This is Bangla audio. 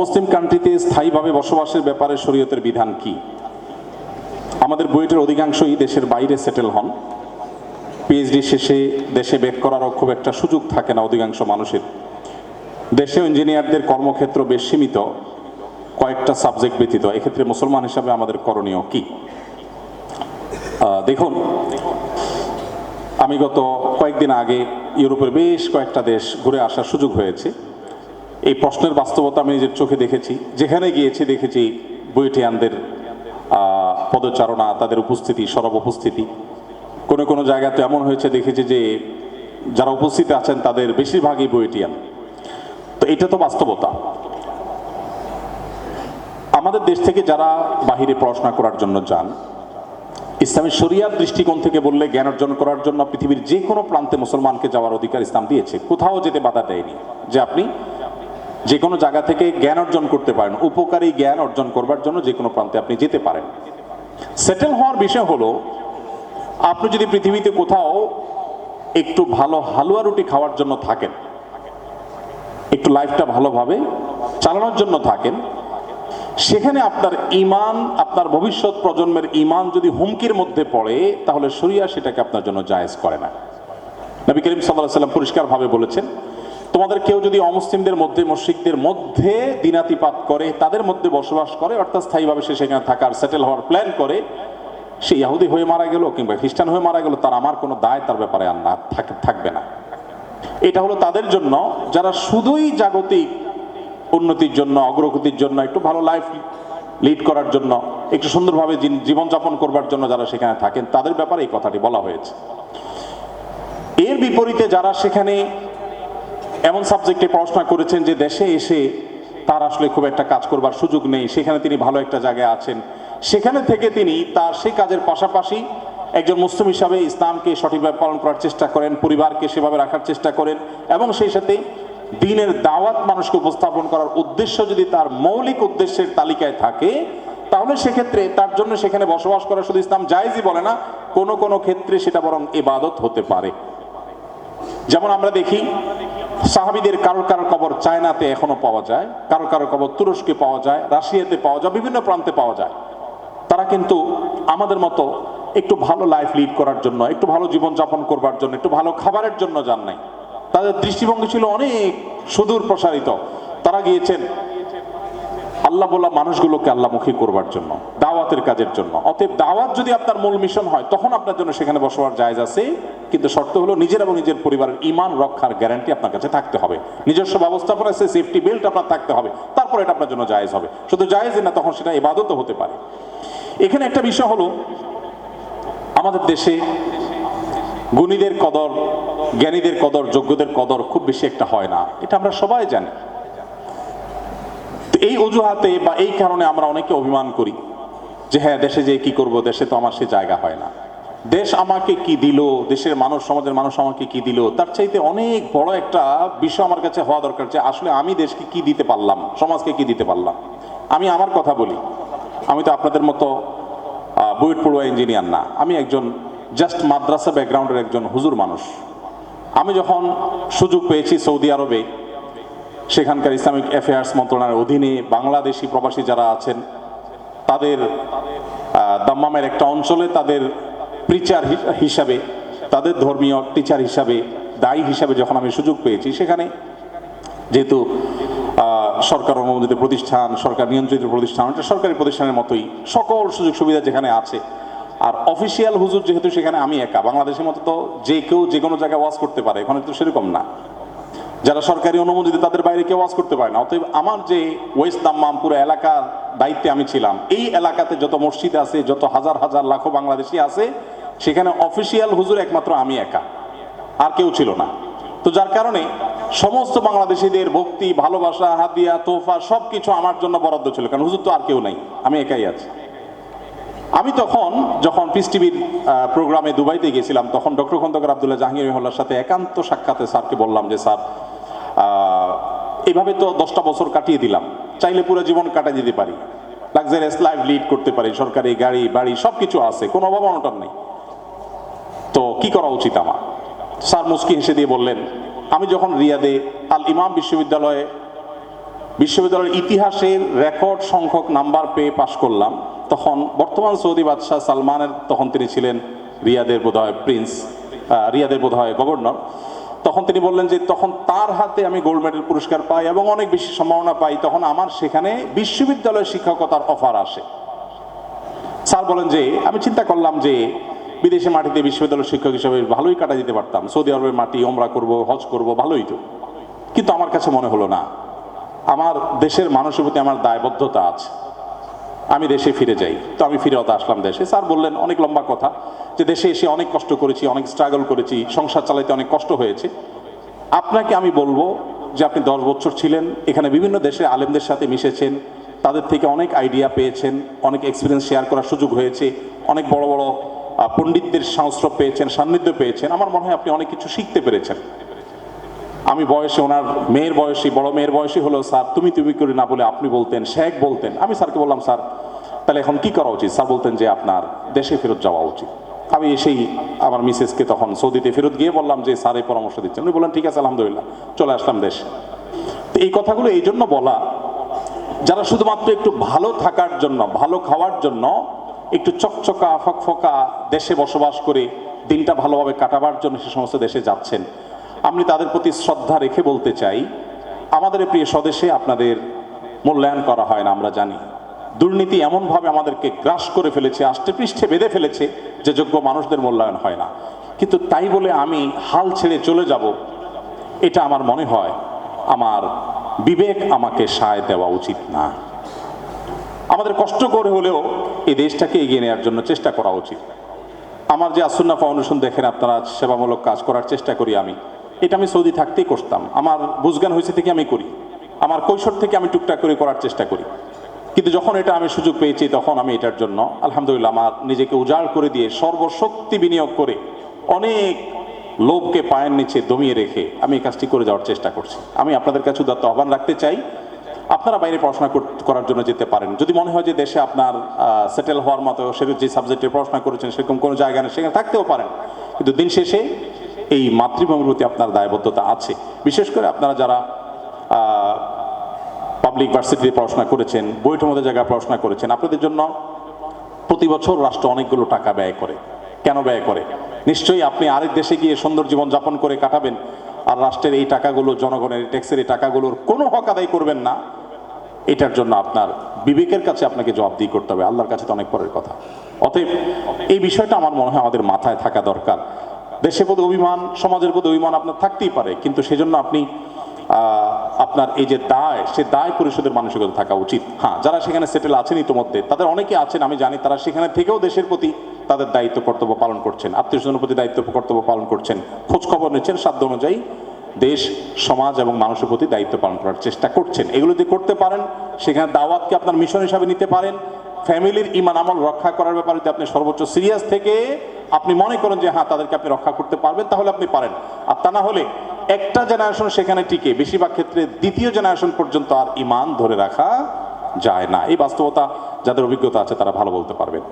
অমুসলিম কান্ট্রিতে স্থায়ীভাবে বসবাসের ব্যাপারে শরীয়তের বিধান কি? আমাদের বুয়েটের অধিকাংশই দেশের বাইরে সেটেল হন। পিএইচডি শেষে দেশে ব্যাক করারও খুব একটা সুযোগ থাকে না অধিকাংশ মানুষের। দেশে ইঞ্জিনিয়ারদের কর্মক্ষেত্র বেশ সীমিত, কয়েকটা সাবজেক্ট ব্যতীত। এক্ষেত্রে মুসলমান হিসাবে আমাদের করণীয় কি? দেখুন, আমি গত কয়েকদিন আগে ইউরোপের বেশ কয়েকটা দেশ ঘুরে আসার সুযোগ হয়েছে। এই প্রশ্নের বাস্তবতা আমি নিজের চোখে দেখেছি। যেখানে গিয়েছি দেখেছি বুয়েটিয়ানদের আহ, পদচারণা তাদের উপস্থিতি সরব উপস্থিতি। কোনো কোনো জায়গাতে এমন হয়েছে দেখেছি যে যারা উপস্থিত আছেন তাদের বেশিরভাগই বুয়েটিয়ান। তো এটা তো বাস্তবতা। আমাদের দেশ থেকে যারা বাহিরে পড়াশোনা করার জন্য যান ইসলামী শরিয়ার দৃষ্টিকোণ থেকে বললে জ্ঞান অর্জন করার জন্য পৃথিবীর যে কোনো প্রান্তে মুসলমানকে যাওয়ার অধিকার ইসলাম দিয়েছে। কোথাও যেতে বাধা দেয়নি যে আপনি যে কোনো জায়গা থেকে জ্ঞান অর্জন করতে পারেন, উপকারী জ্ঞান অর্জন করবার জন্য যে কোনো প্রান্তে আপনি যেতে পারেন। সেটেল হওয়ার বিষয় হলো, আপনি যদি পৃথিবীতে কোথাও একটু ভালো হালুয়া রুটি খাওয়ার জন্য থাকেন, একটু লাইফটা ভালোভাবে চালানোর জন্য থাকেন, সেখানে আপনার ইমান, আপনার ভবিষ্যৎ প্রজন্মের ইমান যদি হুমকির মধ্যে পড়ে, তাহলে শরিয়া সেটাকে আপনার জন্য জায়েজ করে না। নবী করিম সাল্লাহ সাল্লাম পরিষ্কারভাবে বলেছেন তোমাদের কেউ যদি অমুসলিমদের মধ্যে মসজিদদের মধ্যে দিনাতিপাত করে, তাদের মধ্যে বসবাস করে, অর্থাৎ স্থায়ীভাবে সে সেখানে থাকার সেটেল হওয়ার প্ল্যান করে, সে ইহুদি হয়ে মারা গেল কিংবা খ্রিস্টান হয়ে মারা গেল, তার আমার কোনো দায় তার ব্যাপারে আর না থাক- থাকবে না। এটা হলো তাদের জন্য, যারা শুধুই জাগতিক উন্নতির জন্য, অগ্রগতির জন্য, একটু ভালো লাইফ লিড করার জন্য, একটু সুন্দরভাবে জীবনযাপন করবার জন্য যারা সেখানে থাকেন, তাদের ব্যাপারে এই কথাটি বলা হয়েছে। এর বিপরীতে যারা সেখানে এমন সাবজেক্টে পড়াশোনা করেছেন যে দেশে এসে তার আসলে খুব একটা কাজ করবার সুযোগ নেই। সেখানে তিনি ভালো একটা জায়গায় আছেন। সেখানে থেকে তিনি তার সেই কাজের পাশাপাশি একজন মুসলিম হিসাবে ইসলামকে সঠিকভাবে পালন করার চেষ্টা করেন, পরিবারকে সেভাবে রাখার চেষ্টা করেন এবং সেই সাথে দিনের দাওয়াত মানুষকে উপস্থাপন করার উদ্দেশ্য যদি তার মৌলিক উদ্দেশ্যের তালিকায় থাকে, তাহলে সেক্ষেত্রে তার জন্য সেখানে বসবাস করা শুধু ইসলাম জায়েজই বলে না, কোনো কোনো ক্ষেত্রে সেটা বরং ইবাদত হতে পারে। যেমন আমরা দেখি সাহাবিদের কারোর কারও কবর চায়নাতে এখনও পাওয়া যায় কারও কারও কবর তুরস্কে পাওয়া যায়, রাশিয়াতে পাওয়া যায়, বিভিন্ন প্রান্তে পাওয়া যায়। তারা কিন্তু আমাদের মতো একটু ভালো লাইফ লিড করার জন্য, একটু ভালো জীবনযাপন করবার জন্য, একটু ভালো খাবারের জন্য যান নাই। তাদের দৃষ্টিভঙ্গি ছিল অনেক সুদূর প্রসারিত তারা গিয়েছেন আল্লাহ বলা মানুষগুলোকে আল্লাহমুখী করবার জন্য, দাওয়াতের কাজের জন্য। অতএব দাওয়াত যদি আপনার মূল মিশন হয়, তখন আপনার জন্য সেখানে বসবার জায়জ আছে, কিন্তু শর্ত হলো নিজের এবং নিজের পরিবারের ইমান রক্ষার গ্যারান্টি আপনার কাছে থাকতে হবে। নিজস্ব ব্যবস্থাপনা সে সেফটি বেল্ট আপনার থাকতে হবে, তারপর এটা আপনার জন্য জায়েজ হবে। শুধু জায়েজ না, তখন সেটা ইবাদতও হতে পারে। এখানে একটা বিষয় হলো, আমাদের দেশে গুণীদের কদর, জ্ঞানীদের কদর, যোগ্যদের কদর খুব বেশি একটা হয় না। এটা আমরা সবাই জানি। এই অজুহাতে বা এই কারণে আমরা অনেকে অভিমান করি যে হ্যাঁ দেশে যে কি করব, দেশে তো আমার সে জায়গা হয় না। দেশ আমাকে কি দিল, দেশের মানুষ, সমাজের মানুষ আমাকে কি দিল, তার চাইতে অনেক বড় একটা বিষয় আমার কাছে হওয়া দরকার যে আসলে আমি দেশকে কি দিতে পারলাম, সমাজকে কি দিতে পারলাম। আমি আমার কথা বলি, আমি তো আপনাদের মতো বুয়েট পড়ুয়া ইঞ্জিনিয়ার না। আমি একজন জাস্ট মাদ্রাসা ব্যাকগ্রাউন্ডের একজন হুজুর মানুষ। আমি যখন সুযোগ পেয়েছি সৌদি আরবে সেখানকার ইসলামিক অ্যাফেয়ার্স মন্ত্রণালয়ের অধীনে বাংলাদেশি প্রবাসী যারা আছেন, তাদের দাম্মামের একটা অঞ্চলে তাদের প্রিচার হিসাবে, তাদের ধর্মীয় টিচার হিসাবে, দায়ী হিসাবে যখন আমি সুযোগ পেয়েছি, সেখানে যেহেতু সরকার অনুমোদিত প্রতিষ্ঠান, সরকার নিয়ন্ত্রিত প্রতিষ্ঠান সরকারি প্রতিষ্ঠানের মতোই সকল সুযোগ সুবিধা যেখানে আছে। আর অফিসিয়াল হুজুর যেহেতু সেখানে আমি একা, বাংলাদেশের মতো তো যে কেউ যে কোনো জায়গায় ওয়াজ করতে পারে, এখানে তো সেরকম না। যারা সরকারি অনুমোদিত, তাদের বাইরে কেউ ওয়াজ করতে পারে না। অতএব আমার যে ওয়েস্ট দাম্মাম পুরো এলাকার দায়িত্বে আমি ছিলাম, এই এলাকাতে যত মসজিদ আছে, যত হাজার হাজার লাখো বাংলাদেশি আছে, সেখানে অফিসিয়াল হুজুর একমাত্র আমি একা, আর কেউ ছিল না। তো যার কারণে সমস্ত বাংলাদেশিদের ভক্তি, ভালোবাসা, হাদিয়া তোফা সব কিছু আমার জন্য বরাদ্দ ছিল, কারণ হুজুর তো আর কেউ নাই, আমি একাই আছি। আমি তখন যখন পিস টিভির প্রোগ্রামে দুবাইতে গেছিলাম, তখন ডক্টর খন্দকার আবদুল্লাহ জাহাঙ্গীর সাথে একান্ত সাক্ষাতে স্যারকে বললাম যে, স্যার এভাবে তো দশটা বছর কাটিয়ে দিলাম। চাইলে পুরো জীবন কাটিয়ে দিতে পারি। লাক্সারিয়াস লাইফ লিড করতে পারি, সরকারি গাড়ি, বাড়ি সব কিছু আছে, কোনো অভাব অনটন নেই। তো কি করা উচিত আমার? স্যার মুস্কি হেসে দিয়ে বললেন, আমি যখন রিয়াদে আল ইমাম বিশ্ববিদ্যালয়ে, বিশ্ববিদ্যালয়ের ইতিহাসের রেকর্ড সংখ্যক নাম্বার পেয়ে পাশ করলাম, তখন বর্তমান সৌদি বাদশাহ সালমানের, তখন তিনি ছিলেন রিয়াদের বোধহয় প্রিন্স রিয়াদের বোধহয় গভর্নর তখন তিনি বললেন যে তখন তার হাতে আমি গোল্ড মেডেল পুরস্কার পাই এবং অনেক বেশি সম্ভাবনা পাই। তখন আমার সেখানে বিশ্ববিদ্যালয়ের শিক্ষকতার অফার আসে। স্যার বলেন যে, আমি চিন্তা করলাম যে বিদেশে মাটিতে বিশ্ববিদ্যালয়ের শিক্ষক হিসেবে ভালোই কাটা দিতে পারতাম। সৌদি আরবের মাটি, ওমরা করব, হজ করব, ভালোই তো। কিন্তু আমার কাছে মনে হলো না। আমার দেশের মানুষের প্রতি আমার দায়বদ্ধতা আছে। আমি দেশে ফিরে যাই। তো আমি ফিরে হতে আসলাম দেশে। স্যার বললেন, অনেক লম্বা কথা। যে দেশে এসে অনেক কষ্ট করেছি, অনেক স্ট্রাগল করেছি, সংসার চালাইতে অনেক কষ্ট হয়েছে। আপনাকে আমি বলব যে আপনি দশ বছর ছিলেন, এখানে বিভিন্ন দেশের আলেমদের সাথে মিশেছেন, তাদের থেকে অনেক আইডিয়া পেয়েছেন, অনেক এক্সপিরিয়েন্স শেয়ার করার সুযোগ হয়েছে, অনেক বড় বড় পণ্ডিতদের সংস্রব পেয়েছেন, সান্নিধ্য পেয়েছেন। আমার মনে হয় আপনি অনেক কিছু শিখতে পেরেছেন। আমি বয়সে ওনার মেয়ের বয়সী, বড় মেয়ের বয়সী হলো স্যার, তুমি তুমি করে না বলে আপনি বলতেন, শেখ বলতেন। আমি স্যারকে বললাম, স্যার, তাহলে এখন কি করা উচিত? স্যার বলতেন যে, আপনার দেশে ফেরত যাওয়া উচিত। আমি এসেই আমার মিসেসকে তখন সৌদিতে ফেরত গিয়ে বললাম যে, স্যার, এই পরামর্শ দিচ্ছেন। উনি বললেন, ঠিক আছে, আলহামদুলিল্লাহ, চলে আসলাম দেশে। তো এই কথাগুলো এই জন্য বলা, যারা শুধুমাত্র একটু ভালো থাকার জন্য, ভালো খাওয়ার জন্য একটু চকচকা, ফকফকা দেশে বসবাস করে দিনটা ভালোভাবে কাটাবার জন্য সে সমস্ত দেশে যাচ্ছেন আমি তাদের প্রতি শ্রদ্ধা রেখে বলতে চাই, আমাদের প্রিয় স্বদেশে আপনাদের মূল্যায়ন করা হয় না, আমরা জানি। দুর্নীতি এমনভাবে আমাদেরকে গ্রাস করে ফেলেছে আষ্টে পৃষ্ঠে বেঁধে ফেলেছে যে যোগ্য মানুষদের মূল্যায়ন হয় না। কিন্তু তাই বলে আমি হাল ছেড়ে চলে যাব, এটা আমার মনে হয় আমার বিবেক আমাকে সায় দেওয়া উচিত না। আমাদের কষ্ট করে হলেও এই দেশটাকে এগিয়ে নেওয়ার জন্য চেষ্টা করা উচিত। আমার যে আসন্না ফাউন্ডেশন দেখেন আপনারা, সেবামূলক কাজ করার চেষ্টা করি আমি। এটা আমি সৌদি থাকতেই করতাম। আমার বুঝগান হয়েছে থেকে আমি করি। আমার কৈশোর থেকে আমি টুকটাক করে করার চেষ্টা করি। কিন্তু যখন এটা আমি সুযোগ পেয়েছি, তখন আমি এটার জন্য আলহামদুলিল্লাহ আমার নিজেকে উজাড় করে দিয়ে, সর্বশক্তি বিনিয়োগ করে অনেক লোভকে পায়ের নিচে দমিয়ে রেখে আমি এই কাজটি করে যাওয়ার চেষ্টা করছি। আমি আপনাদের কাছে উদাত্ত আহ্বান রাখতে চাই। আপনারা বাইরে পড়াশোনা কর- করার জন্য যেতে পারেন। যদি মনে হয় যে দেশে আপনার সেটেল হওয়ার মতো সেরকম যে সাবজেক্টে পড়াশোনা করেছেন, সেরকম কোনো জায়গা নেই, সেখানে থাকতেও পারেন। কিন্তু দিন শেষে এই মাতৃভূমির প্রতি আপনার দায়বদ্ধতা আছে। বিশেষ করে আপনারা যারা পাবলিক ভার্সিটিতে পড়াশোনা করেছেন বইটার মধ্যে জায়গায় পড়াশোনা করেছেন, আপনাদের জন্য প্রতি বছর রাষ্ট্র অনেকগুলো টাকা ব্যয় করে। কেন ব্যয় করে? নিশ্চয়ই আপনি আরেক দেশে গিয়ে সুন্দর জীবন যাপন করে কাটাবেন, আর রাষ্ট্রের এই টাকাগুলো, জনগণের ট্যাক্সের এই টাকাগুলোর কোনো হক আদায় করবেন না। এটার জন্য আপনার বিবেকের কাছে আপনাকে জবাবদিহি করতে হবে। আল্লাহর কাছে তো অনেক পরের কথা। অতএব এই বিষয়টা আমার মনে হয় আমাদের মাথায় থাকা দরকার। দেশের প্রতি অভিমান, সমাজের প্রতি অভিমান আপনার থাকতেই পারে, কিন্তু সেজন্য আপনি আপনার এই যে দায়, সে দায় পরিশোধের মানসিকতা থাকা উচিত। হ্যাঁ যারা সেখানে সেটেল আছেন ইতিমধ্যে, তাদের অনেকে আছেন, আমি জানি, তারা সেখানে থেকেও দেশের প্রতি তাদের দায়িত্ব, কর্তব্য পালন করছেন আত্মীয় স্বজনের প্রতি দায়িত্ব, কর্তব্য পালন করছেন। খোঁজ খবর নিচ্ছেন, সাধ্য অনুযায়ী দেশ, সমাজ এবং মানুষের প্রতি দায়িত্ব পালন করার চেষ্টা করছেন। এগুলো যদি করতে পারেন, সেখানে দাওয়াতকে আপনার মিশন হিসাবে নিতে পারেন ফ্যামিলির ইমান আমল রক্ষা করার ব্যাপারে যদি আপনি সর্বোচ্চ সিরিয়াস থেকে আপনি মনে করেন যে হ্যাঁ তাদেরকে আপনি রক্ষা করতে পারবেন, তাহলে আপনি পারেন। আর তা না হলে একটা জেনারেশন সেখানে টিকে, বেশিরভাগ ক্ষেত্রে দ্বিতীয় জেনারেশন পর্যন্ত আর ইমান ধরে রাখা যায় না। এই বাস্তবতা যাদের অভিজ্ঞতা আছে, তারা ভালো বলতে পারবেন।